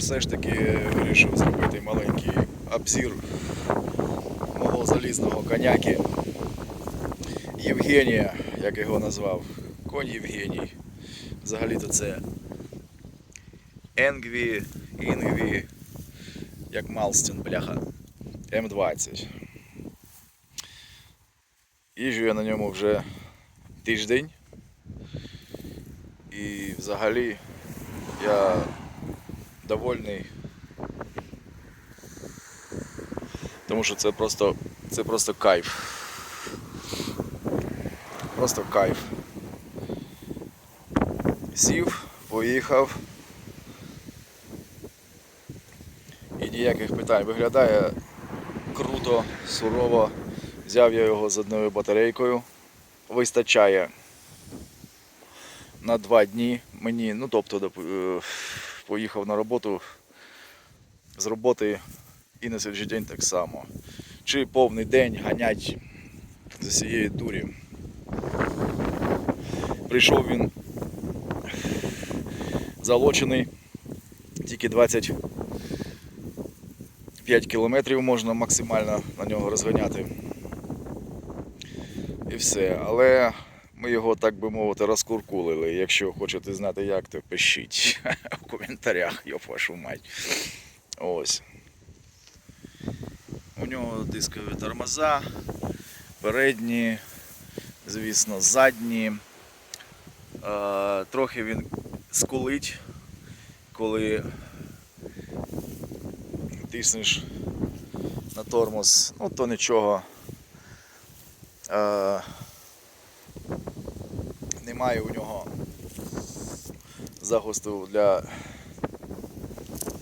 все ж таки вирішив зробити маленький обзір мого залізного коняки Євгенія, як його назвав. Конь Євгеній. Взагалі-то це Енгві, Інгві, як Малстін, бляха. М20. Їжджу я на ньому вже тиждень. І взагалі я довольний. Тому що це просто, це просто кайф. Просто кайф. Сів, поїхав. І ніяких питань. Виглядає круто, сурово. Взяв я його з одною батарейкою. Вистачає на два дні мені, ну тобто е, поїхав на роботу з роботи і на слідчий день так само. Чи повний день ганять з усієї дурі. Прийшов він залочений, тільки 25 кілометрів можна максимально на нього розганяти. І все. Але ми його, так би мовити, розкуркулили. Якщо хочете знати як, то пишіть у коментарях, йоп вашу мать. Ось. У нього дискові тормоза, передні, звісно, задні. Е, трохи він скулить, коли тиснеш на тормоз, ну то нічого. Немає у нього захисту для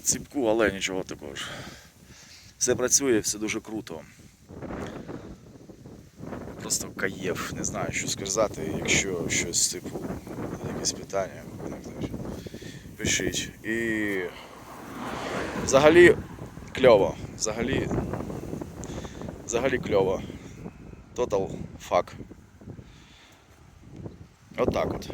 ціпку, але нічого такого ж. Все працює, все дуже круто. Просто каєв, не знаю, що сказати, якщо щось типу, якісь питання, пишіть. І взагалі кльово. Взагалі, взагалі кльово. Total fuck. Отак от.